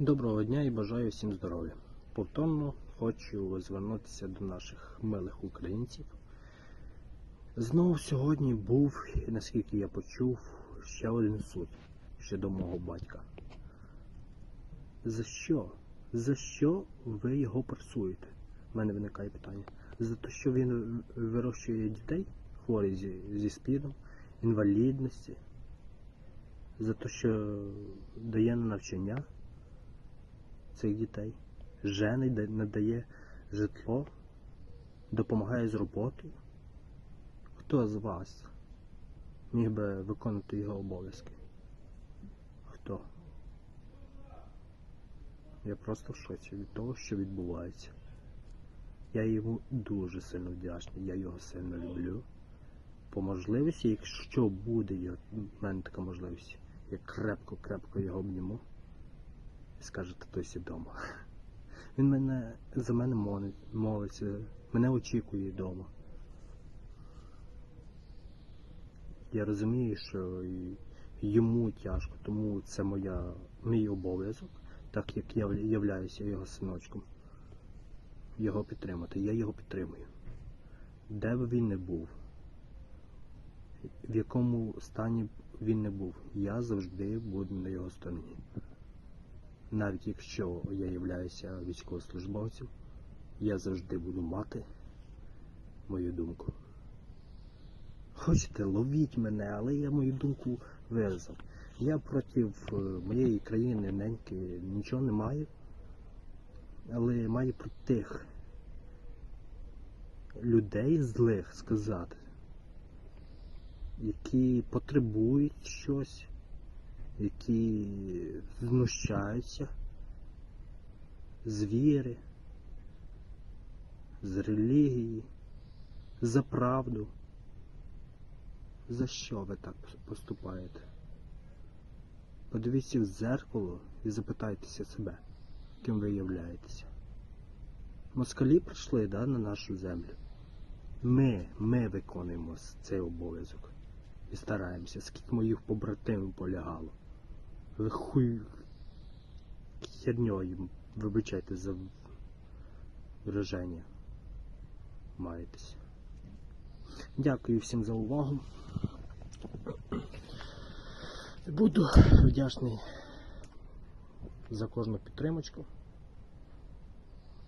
Доброго дня і бажаю всім здоров'я. Повторно хочу звернутися до наших милих українців. Знову сьогодні був, наскільки я почув, ще один суд щодо мого батька. За що? За що ви його пресуєте? У мене виникає питання. За те, що він вирощує дітей, хворих зі, зі спідом, інвалідності, за те, що дає на навчання цих дітей, женить, надає житло, допомагає з роботою. Хто з вас міг би виконувати його обов'язки? Хто? Я просто в шоці від того, що відбувається. Я йому дуже сильно вдячний, я його сильно люблю. По можливості, якщо буде в мене така можливість, я крепко-крепко його обніму скажете, той сі вдома. Він мене за мене моли- молиться, мене очікує вдома. Я розумію, що йому тяжко, тому це моя, мій обов'язок, так як я являюся його синочком. Його підтримати. Я його підтримую. Де б він не був, в якому стані він не був, я завжди буду на його стороні навіть якщо я являюся військовослужбовцем, я завжди буду мати мою думку. Хочете, ловіть мене, але я мою думку виразив. Я проти е, моєї країни неньки нічого не маю, але маю проти тих людей злих сказати, які потребують щось які знущаються з віри, з релігії, за правду. За що ви так поступаєте? Подивіться в дзеркало і запитайтеся себе, ким ви являєтеся. Москалі прийшли да, на нашу землю. Ми, ми виконуємо цей обов'язок і стараємося, скільки моїх побратимів полягало. Ви хуй херньою, вибачайте за вираження. Маєтесь. Дякую всім за увагу. Буду вдячний за кожну підтримочку.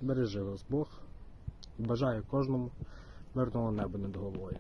Бережи вас Бог. Бажаю кожному мирного неба над головою.